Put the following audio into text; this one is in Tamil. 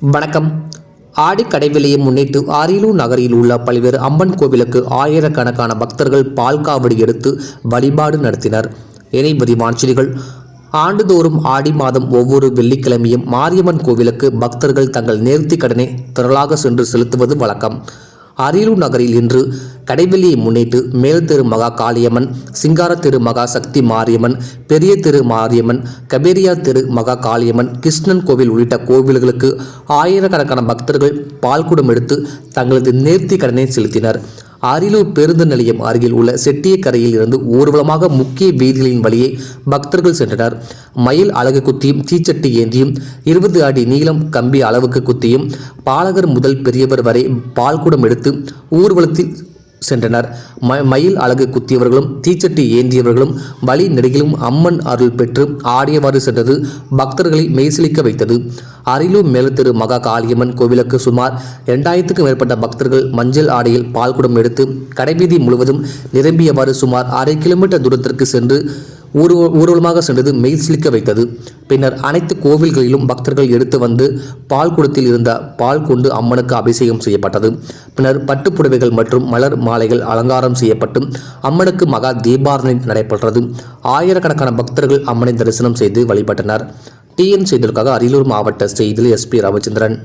வணக்கம். ஆடி கடைவிலையை முன்னிட்டு அரியலூர் நகரில் உள்ள பல்வேறு அம்மன் கோவிலுக்கு ஆயிரக்கணக்கான பக்தர்கள் பால் காவடி எடுத்து வழிபாடு நடத்தினர். இணை பதிவான்சிலிகள் ஆண்டுதோறும் ஆடி மாதம் ஒவ்வொரு வெள்ளிக்கிழமையும் மாரியம்மன் கோவிலுக்கு பக்தர்கள் தங்கள் நேர்த்தி கடனை திரளாக சென்று செலுத்துவது வழக்கம். அரியலூர் நகரில் இன்று கடைவெளியை முன்னிட்டு மேல் திரு மகா காளியம்மன் சிங்கார திரு மகா சக்தி மாரியம்மன் பெரிய திரு மாரியம்மன் கபேரியா திரு மகா காளியம்மன் கிருஷ்ணன் கோவில் உள்ளிட்ட கோவில்களுக்கு ஆயிரக்கணக்கான பக்தர்கள் பால்குடம் எடுத்து தங்களது நேர்த்தி கடனை செலுத்தினர். அரியலூர் பேருந்து நிலையம் அருகில் உள்ள செட்டியக்கரையில் இருந்து ஊர்வலமாக முக்கிய வீதிகளின் வழியே பக்தர்கள் சென்றனர். மயில் அழகு குத்தியும் தீச்சட்டி ஏந்தியும் இருபது அடி நீளம் கம்பி அளவுக்கு குத்தியும் பாலகர் முதல் பெரியவர் வரை பால்குடம் எடுத்து ஊர்வலத்தில் சென்றனர். ம மயில் அழகு குத்தியவர்களும் தீச்சட்டி ஏந்தியவர்களும் வழி நெடுகிலும் அம்மன் அருள் பெற்று ஆடியவாறு சென்றது பக்தர்களை மெய்சிலிக்க வைத்தது. அரியலூர் மேலத்திரு மகா காளியம்மன் கோவிலுக்கு சுமார் இரண்டாயிரத்துக்கும் மேற்பட்ட பக்தர்கள் மஞ்சள் ஆடையில் பால்குடம் எடுத்து கடைவீதி முழுவதும் நிரம்பியவாறு சுமார் அரை கிலோமீட்டர் தூரத்திற்கு சென்று ஊர்வ ஊர்வலமாக சென்றது மெய் சிலிக்க வைத்தது. பின்னர் அனைத்து கோவில்களிலும் பக்தர்கள் எடுத்து வந்து பால் குடத்தில் இருந்த பால் கொண்டு அம்மனுக்கு அபிஷேகம் செய்யப்பட்டது. பின்னர் பட்டுப்புடவைகள் மற்றும் மலர் மாலைகள் அலங்காரம் செய்யப்பட்டு அம்மனுக்கு மகா தீபாரணை நடைபெற்றது. ஆயிரக்கணக்கான பக்தர்கள் அம்மனை தரிசனம் செய்து வழிபட்டனர். டிஎன் செய்திகளுக்காக அரியலூர் மாவட்ட செய்தியில் எஸ்பி ராமச்சந்திரன்.